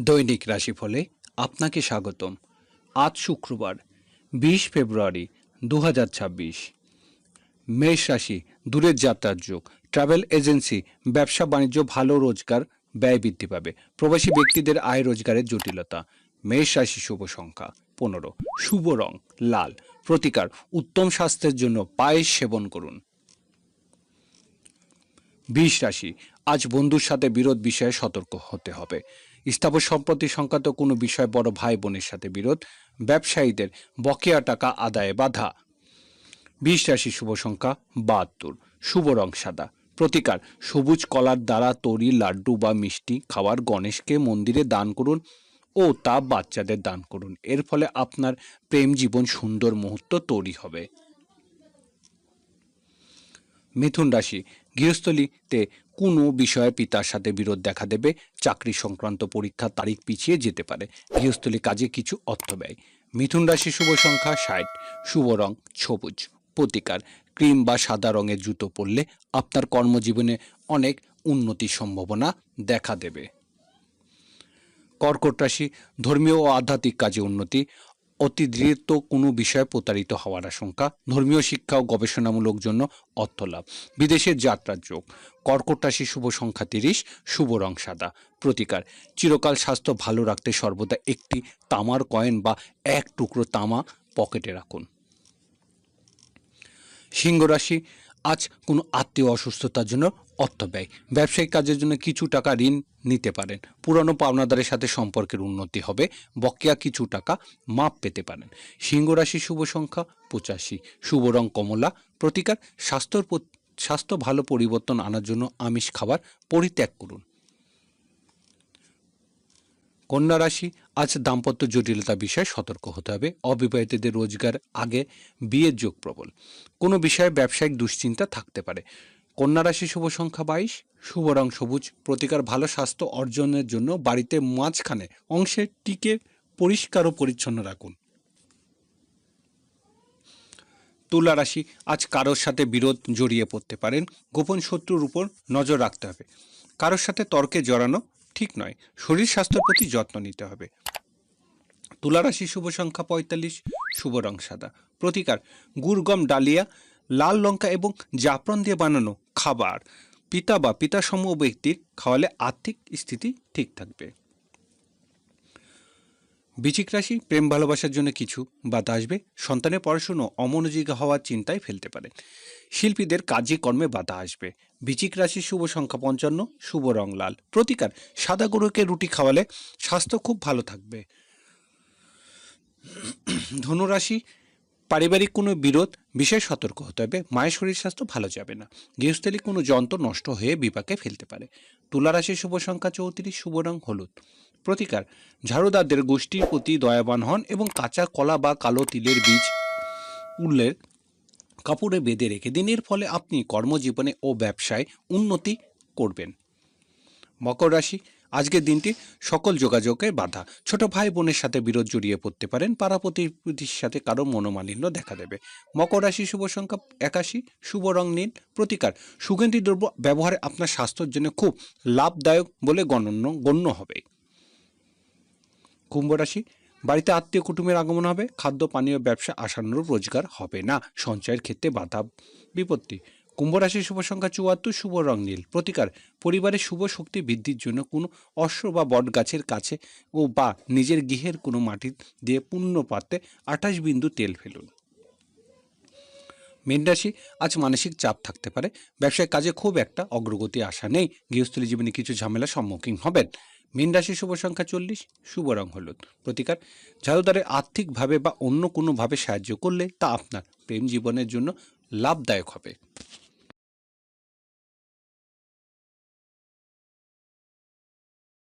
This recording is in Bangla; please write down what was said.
দৈনিক রাশিফলে আপনাকে স্বাগতম। আজ শুক্রবার, বিশ ফেব্রুয়ারি দু হাজার ছাব্বিশ। মেষ রাশি, দূরের যাত্রার যোগ। ট্রাভেল এজেন্সি, ব্যবসা, বাণিজ্য, ভালো রোজগার, ব্যয় বৃদ্ধি পাবে। প্রবাসী ব্যক্তিদের আয় রোজগারের জটিলতা। মেষ রাশি শুভ সংখ্যা পনেরো। শুভ রং, লাল। প্রতিকার, উত্তম স্বাস্থ্যের জন্য পায়েস সেবন করুন। বিষ রাশি, আজ বন্ধুর সাথে বিরোধ বিষয়ে সতর্ক হতে হবে। স্থাবর সম্পত্তি সংক্রান্ত কোনো বিষয় বড় ভাই বোনের সাথে বিরোধ, ব্যবসায়ীদের বকেয়া টাকা আদায়ে বাধা। বিষ রাশি শুভ সংখ্যা, বাহাত্তর। শুভ রং সাদা। প্রতিকার, সবুজ কলার দ্বারা তরি, লাড্ডু বা মিষ্টি খাওয়ার গণেশকে মন্দিরে দান করুন ও তা বাচ্চাদের দান করুন। এর ফলে আপনার প্রেম জীবন সুন্দর মুহূর্ত তৈরি হবে। মিথুন রাশি, গৃহস্থলীতে কোনো বিষয়ে পিতার সাথে বিরোধ দেখা দেবে, চাকরি সংক্রান্ত পরীক্ষার তারিখ পিছিয়ে যেতে পারে। গৃহস্থলী কাজে কিছু অর্থ ব্যয়। মিথুন রাশি শুভ সংখ্যা ষাট, শুভ রং সবুজ। প্রতিকার, ক্রিম বা সাদা রঙের জুতো পরলে আপনার কর্মজীবনে অনেক উন্নতির সম্ভাবনা দেখা দেবে। কর্কট রাশি, ধর্মীয় ও আধ্যাত্মিক কাজে উন্নতি অতিদৃত কোনো বিষয়ে প্রতারিত হওয়ার আশঙ্কা ধর্মীয় শিক্ষা ও গবেষণামূলক জন্য অর্থ লাভ বিদেশের যাত্রার যোগ। কর্কট রাশি শুভ সংখ্যা তিরিশ, শুভ রং সাদা। প্রতিকার। চিরকাল স্বাস্থ্য ভালো রাখতে সর্বদা একটি তামার কয়েন বা এক টুকরো তামা পকেটে রাখুন। সিংহ রাশি। আজ কোনো আত্মীয় অসুস্থতার জন্য অর্থ ব্যয়। ব্যবসায়িক কাজের জন্য কিছু টাকা ঋণ নিতে পারেন। পুরনো পাওনাদারের সাথে সম্পর্কের উন্নতি হবে। বকেয়া কিছু টাকা মাপ পেতে পারেন। সিংহ রাশি শুভ সংখ্যা পঁচাশি। শুভ রং কমলা। প্রতিকার স্বাস্থ্যর স্বাস্থ্য ভালো পরিবর্তন আনার জন্য আমিষ খাবার পরিত্যাগ করুন। কন্যা রাশি, আজ দাম্পত্য জটিলতা বিষয়ে সতর্ক হতে হবে। অবিবাহিতদের রোজগার আগে, বিয়ের যোগ প্রবল। কোনো বিষয়ে ব্যবসায়িক দুশ্চিন্তা থাকতে পারে। কন্যা রাশি শুভ সংখ্যা বাইশ, শুভ রং সবুজ, প্রতিকার ভালো স্বাস্থ্য অর্জনের জন্য বাড়িতে মাঝখানে অংশে টিকে পরিষ্কার ও পরিচ্ছন্ন রাখুন। তুলা রাশি, আজ কারোর সাথে বিরোধ জড়িয়ে পড়তে পারেন, গোপন শত্রুর উপর নজর রাখতে হবে। কারোর সাথে তর্কে জড়ানো ঠিক নয়, শরীর স্বাস্থ্যের প্রতি যত্ন নিতে হবে। তুলা রাশি শুভ সংখ্যা পঁয়তাল্লিশ, শুভ রং সাদা, প্রতিকার গুড়গম ডালিয়া, লাল লঙ্কা এবং জাফরান দিয়ে বানানো খাবার, পিতা বা পিতাসম ব্যক্তির খাওয়ালে আর্থিক স্থিতি ঠিক থাকবে। বৃচিক রাশি প্রেম ভালোবাসার জন্য কিছু বাধা আসবে। সন্তানের পড়াশুনো অমনোযোগী হওয়ার চিন্তায় ফেলতে পারে। শিল্পীদের কাজে কর্মে বাধা আসবে। বৃচিক রাশি শুভ সংখ্যা পঞ্চান্ন, শুভ রং লাল। প্রতিকার, সাদা গরুকে রুটি খাওয়ালে স্বাস্থ্য খুব ভালো থাকবে। ধনুরাশি পারিবারিক কোনো বিরোধ বিশেষ সতর্ক হতে হবে। মায়ের শরীর স্বাস্থ্য ভালো যাবে না। গৃহস্থলী কোনো যন্ত্র নষ্ট হয়ে বিপাকে ফেলতে পারে। তুলা রাশি শুভ সংখ্যা চৌত্রিশ, শুভ রং হলুদ। প্রতিকার ঝাড়ুদারদের গোষ্ঠীর প্রতি দয়াবান হন এবং কাঁচা কলা বা কালো তিলের বীজ উল্লের কাপড়ে বেঁধে রেখে দিন। এর ফলে আপনি কর্মজীবনে ও ব্যবসায় উন্নতি করবেন। মকর রাশি আজকের দিনটি সকল যোগাযোগে বাধা। ছোট ভাই বোনের সাথে বিরোধ জড়িয়ে পড়তে পারেন পাড়া প্রতিবেশীর সাথে কারও মনোমালিন্য দেখা দেবে। মকর রাশি শুভ সংখ্যা একাশি, শুভ রং নীল, প্রতিকার। সুগন্ধি দ্রব্য ব্যবহারে আপনার স্বাস্থ্যের জন্য খুব লাভদায়ক বলে গণন্য গণ্য হবে। কুম্ভ রাশি, বাড়িতে আত্মীয় কুটুমের আগমন হবে, খাদ্য, পানীয়, ব্যবসা আসানুরূপ রোজগার হবে না। সঞ্চয়ের ক্ষেত্রে বাধা, বিপত্তি। কুম্ভ রাশির শুভ সংখ্যা চুয়াত্তর, শুভ রং নীল। প্রতিকার পরিবারের শুভ শক্তি বৃদ্ধির জন্য কোনো অশ্ব বা বট গাছের কাছে ও বা নিজের গৃহের কোনো মাটি দিয়ে পূর্ণ পাত্রে আঠাশ বিন্দু তেল ফেলুন। মীন রাশি, আজ মানসিক চাপ থাকতে পারে। ব্যবসায় কাজে খুব একটা অগ্রগতি আশা নেই। গৃহস্থলী জীবনে কিছু ঝামেলার সম্মুখীন হবেন। মীন রাশি শুভ সংখ্যা চল্লিশ, শুভ রং হলুদ। প্রতিকার, ঝাড়ুদারে আর্থিকভাবে বা অন্য কোনোভাবে সাহায্য করলে তা আপনার প্রেম জীবনের জন্য লাভদায়ক হবে।